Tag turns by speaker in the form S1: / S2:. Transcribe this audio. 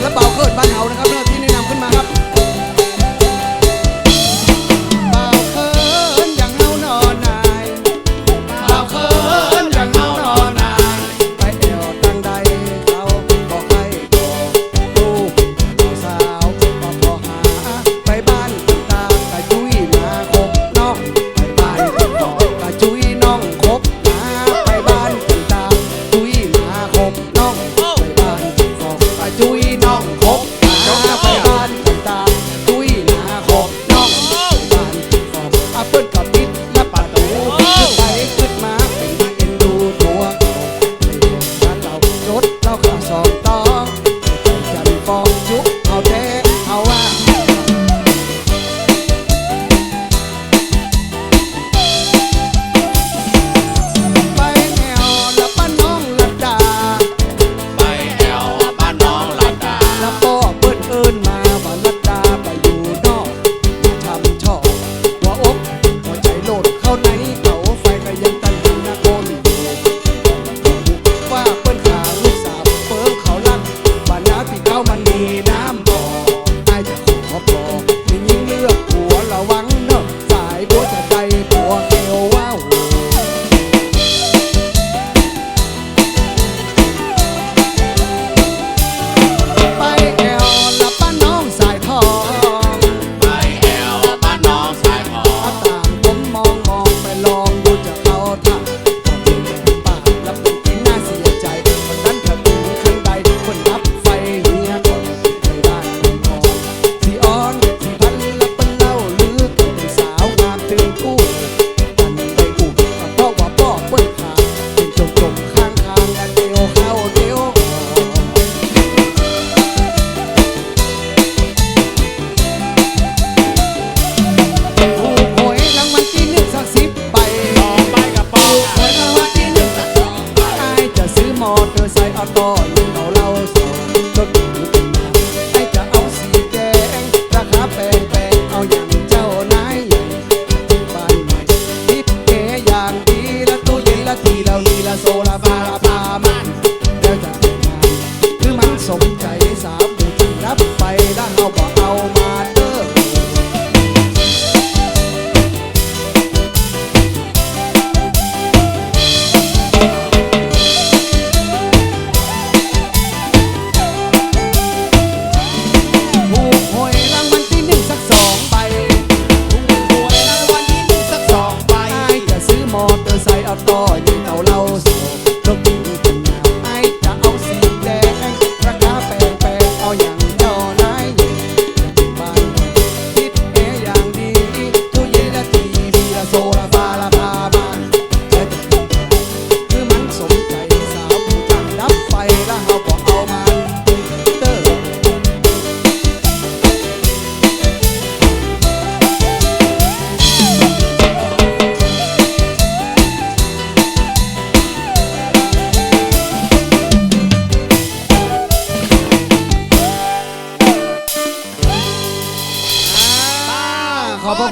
S1: าลาเปาเกินบ้านเฮานะครับเพื่อที่แนะนำขึ้นมาครั
S2: บ
S1: แต่อยิ่เก่าเราโศกโลกยิ่งจะหนาไอจะเอาสีแดงราคาแพงแพงเอาอย่างเจ้านายอย่างบานคิดเออย่างดีทุกย็นทีวีละโซล